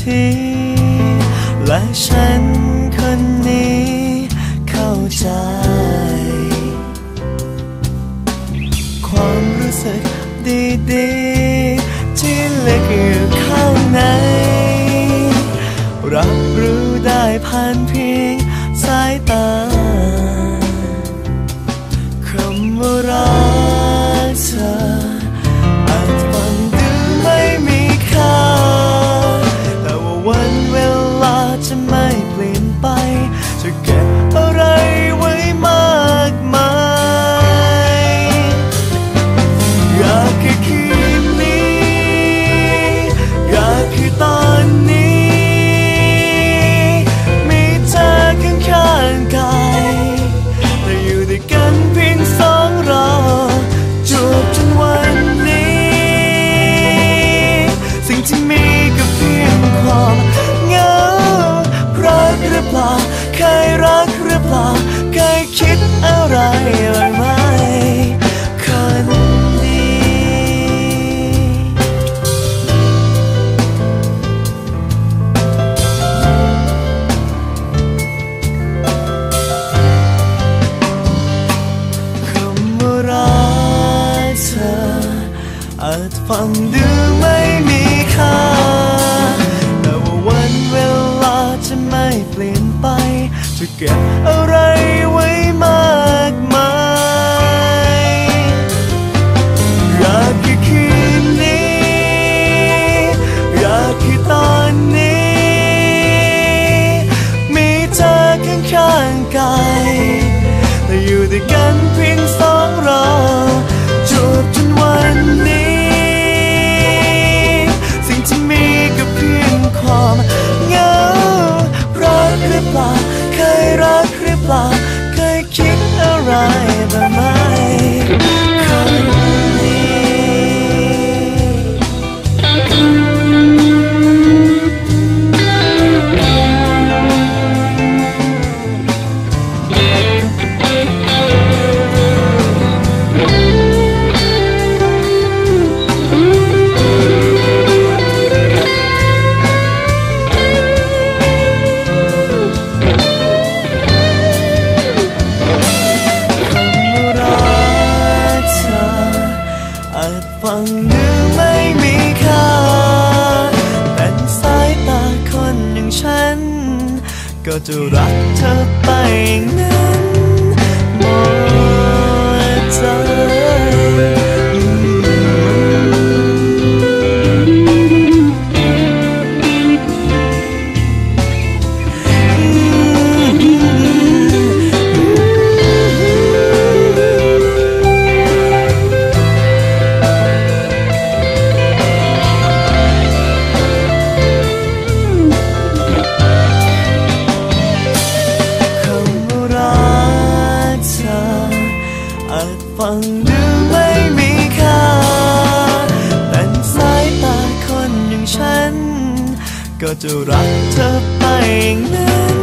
ที และฉันคนนี้เข้าใจ ความรู้สึกดีๆ ที่เล็กอยู่ข้างใน รับรู้ได้ผ่านเพียงสายตา อาจฟังดูไม่มีค่า แต่ว่าวันเวลาจะไม่เปลี่ยนไป จะเก็บเอา หรืไม่มีค่า เป็สายตาคนอย่างฉัน ก็จะรักเธอไปองนั้นหมดใจ ก็จะรักเธอไปอย่างนั้น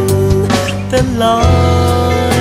ตลอด